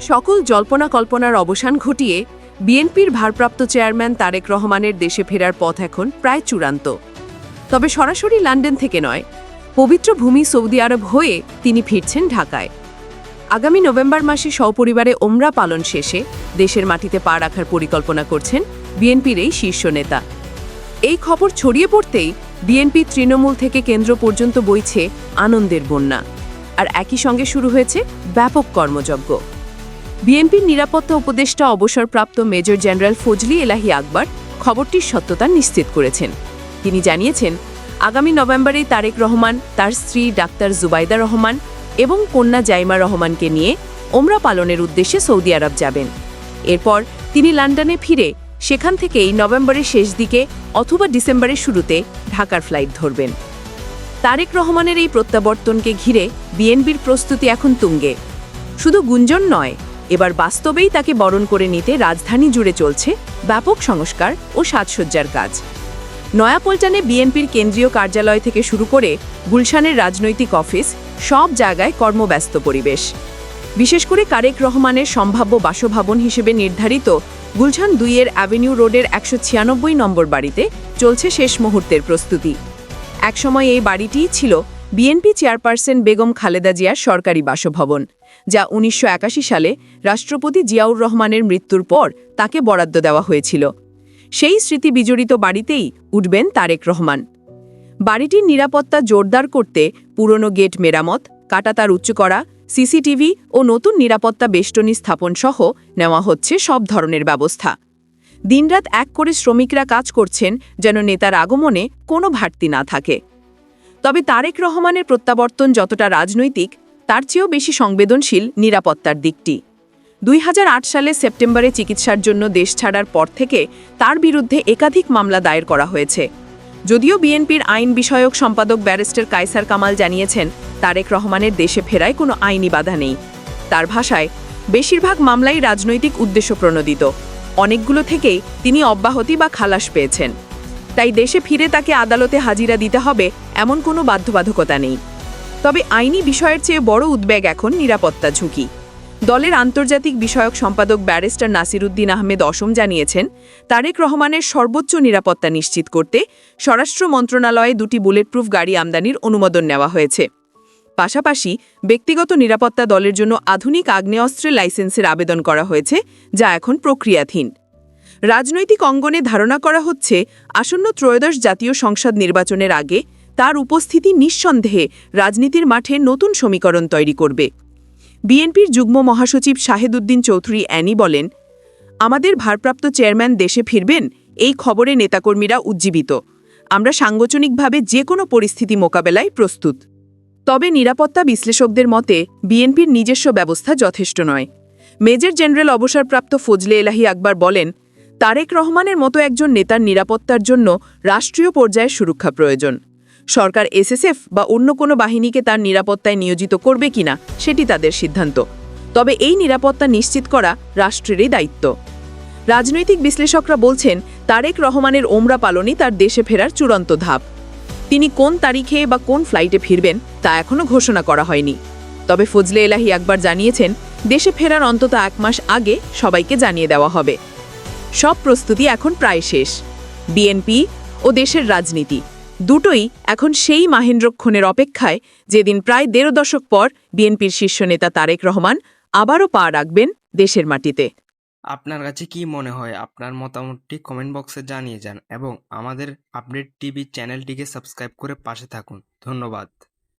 সকল জল্পনা কল্পনার অবসান ঘটিয়ে বিএনপির ভারপ্রাপ্ত চেয়ারম্যান তারেক রহমানের দেশে ফেরার পথ এখন প্রায় চূড়ান্ত। তবে সরাসরি লন্ডন থেকে নয়, পবিত্র ভূমি সৌদি আরব হয়ে তিনি ফিরছেন ঢাকায়। আগামী নভেম্বর মাসে সপরিবারে ওমরা পালন শেষে দেশের মাটিতে পা রাখার পরিকল্পনা করছেন বিএনপির এই শীর্ষ নেতা। এই খবর ছড়িয়ে পড়তেই বিএনপি তৃণমূল থেকে কেন্দ্র পর্যন্ত বইছে আনন্দের বন্যা। আর একই সঙ্গে শুরু হয়েছে ব্যাপক কর্মযজ্ঞ। বিএনপির নিরাপত্তা উপদেষ্টা অবসরপ্রাপ্ত মেজর জেনারেল ফজলি এলাহি আকবর খবরটির সত্যতা নিশ্চিত করেছেন। তিনি জানিয়েছেন, আগামী নভেম্বরেই তারেক রহমান, তার স্ত্রী ডাক্তার জুবাইদা রহমান এবং কন্যা জাইমা রহমানকে নিয়ে ওমরা পালনের উদ্দেশ্যে সৌদি আরব যাবেন। এরপর তিনি লন্ডনে ফিরে সেখান থেকেই নভেম্বরের শেষ দিকে অথবা ডিসেম্বরের শুরুতে ঢাকার ফ্লাইট ধরবেন। তারেক রহমানের এই প্রত্যাবর্তনকে ঘিরে বিএনপির প্রস্তুতি এখন তুঙ্গে। শুধু গুঞ্জন নয় এবার বাস্তবেই তাকে বরণ করে নিতে রাজধানী জুড়ে চলছে ব্যাপক সংস্কার ও সাজসজ্জার কাজ। নয়াপল্টনে বিএনপির কেন্দ্রীয় কার্যালয় থেকে শুরু করে গুলশানের রাজনৈতিক অফিস সব জায়গায় কর্মব্যস্ত পরিবেশ। বিশেষ করে কারেক রহমানের সম্ভাব্য বাসভবন হিসেবে নির্ধারিত গুলশান দুইয়ের অ্যাভিনিউ রোডের একশো ছিয়ানব্বই নম্বর বাড়িতে চলছে শেষ মুহূর্তের প্রস্তুতি। একসময় এই বাড়িটিই ছিল বিএনপি চেয়ারপারসন বেগম খালেদা জিয়ার সরকারি বাসভবন, যা উনিশশো একাশি সালে রাষ্ট্রপতি জিয়াউর রহমানের মৃত্যুর পর তাকে বরাদ্দ দেওয়া হয়েছিল। সেই স্মৃতি বিজড়িত বাড়িতেই উঠবেন তারেক রহমান। বাড়িটির নিরাপত্তা জোরদার করতে পুরনো গেট মেরামত, কাটাতার উচ্চ করা, সিসিটিভি ও নতুন নিরাপত্তা বেষ্টনী স্থাপন সহ নেওয়া হচ্ছে সব ধরনের ব্যবস্থা। দিনরাত এক করে শ্রমিকরা কাজ করছেন যেন নেতার আগমনে কোনো ঘাটতি না থাকে। তবে তারেক রহমানের প্রত্যাবর্তন যতটা রাজনৈতিক, তার চেয়েও বেশি সংবেদনশীল নিরাপত্তার দিকটি। দুই হাজার আট সালে সেপ্টেম্বরে চিকিৎসার জন্য দেশ ছাড়ার পর থেকে তার বিরুদ্ধে একাধিক মামলা দায়ের করা হয়েছে। যদিও বিএনপির আইন বিষয়ক সম্পাদক ব্যারিস্টার কাইসার কামাল জানিয়েছেন, তারেক রহমানের দেশে ফেরায় কোনো আইনি বাধা নেই। তার ভাষায়, বেশিরভাগ মামলাই রাজনৈতিক উদ্দেশ্য প্রণোদিত। অনেকগুলো থেকেই তিনি অব্যাহতি বা খালাস পেয়েছেন। তাই দেশে ফিরে তাকে আদালতে হাজিরা দিতে হবে এমন কোনো বাধ্যবাধকতা নেই। তবে আইনি বিষয়ের চেয়ে বড় উদ্বেগ এখন নিরাপত্তা ঝুঁকি। দলের আন্তর্জাতিক বিষয়ক সম্পাদক ব্যারিস্টার নাসিরুদ্দিন আহমেদ অসম জানিয়েছেন, তারেক রহমানের সর্বোচ্চ নিরাপত্তা নিশ্চিত করতে স্বরাষ্ট্র মন্ত্রণালয়ে দুটি বুলেটপ্রুফ গাড়ি আমদানির অনুমোদন নেওয়া হয়েছে। পাশাপাশি ব্যক্তিগত নিরাপত্তা দলের জন্য আধুনিক আগ্নেয়াস্ত্রের লাইসেন্সের আবেদন করা হয়েছে, যা এখন প্রক্রিয়াধীন। রাজনৈতিক অঙ্গনে ধারণা করা হচ্ছে, আসন্ন ত্রয়োদশ জাতীয় সংসদ নির্বাচনের আগে তার উপস্থিতি নিঃসন্দেহে রাজনীতির মাঠে নতুন সমীকরণ তৈরি করবে। বিএনপির যুগ্ম মহাসচিব শাহেদুদ্দিন চৌধুরী অ্যানি বলেন, আমাদের ভারপ্রাপ্ত চেয়ারম্যান দেশে ফিরবেন, এই খবরে নেতাকর্মীরা উজ্জীবিত। আমরা সাংগঠনিকভাবে যে কোনো পরিস্থিতি মোকাবেলায় প্রস্তুত। তবে নিরাপত্তা বিশ্লেষকদের মতে, বিএনপির নিজস্ব ব্যবস্থা যথেষ্ট নয়। মেজর জেনারেল অবসরপ্রাপ্ত ফজলে এলাহি আকবর বলেন, তারেক রহমানের মতো একজন নেতার নিরাপত্তার জন্য রাষ্ট্রীয় পর্যায়ে সুরক্ষা প্রয়োজন। সরকার এসএসএফ বা অন্য কোনো বাহিনীকে তার নিরাপত্তায় নিয়োজিত করবে কিনা, সেটি তাদের সিদ্ধান্ত। তবে এই নিরাপত্তা নিশ্চিত করা রাষ্ট্রেরই দায়িত্ব। রাজনৈতিক বিশ্লেষকরা বলছেন, তারেক রহমানের ওমরা পালনই তার দেশে ফেরার চূড়ান্ত ধাপ। তিনি কোন তারিখে বা কোন ফ্লাইটে ফিরবেন, তা এখনও ঘোষণা করা হয়নি। তবে ফজলে এলাহি একবার জানিয়েছেন, দেশে ফেরার অন্তত এক মাস আগে সবাইকে জানিয়ে দেওয়া হবে। সব প্রস্তুতি এখন প্রায় শেষ। বিএনপি ও দেশের রাজনীতি। দুটোই এখন সেই মাহেন্দ্রক্ষণের অপেক্ষায়, যেদিন প্রায় দেড় দশক পর বিএনপির শীর্ষ নেতা তারেক রহমান আবারও পা রাখবেন দেশের মাটিতে। আপনার কাছে কি মনে হয়? আপনার মতামতটি কমেন্ট বক্সে জানিয়ে যান এবং আমাদের আপডেট টিভি চ্যানেলটিকে সাবস্ক্রাইব করে পাশে থাকুন। ধন্যবাদ।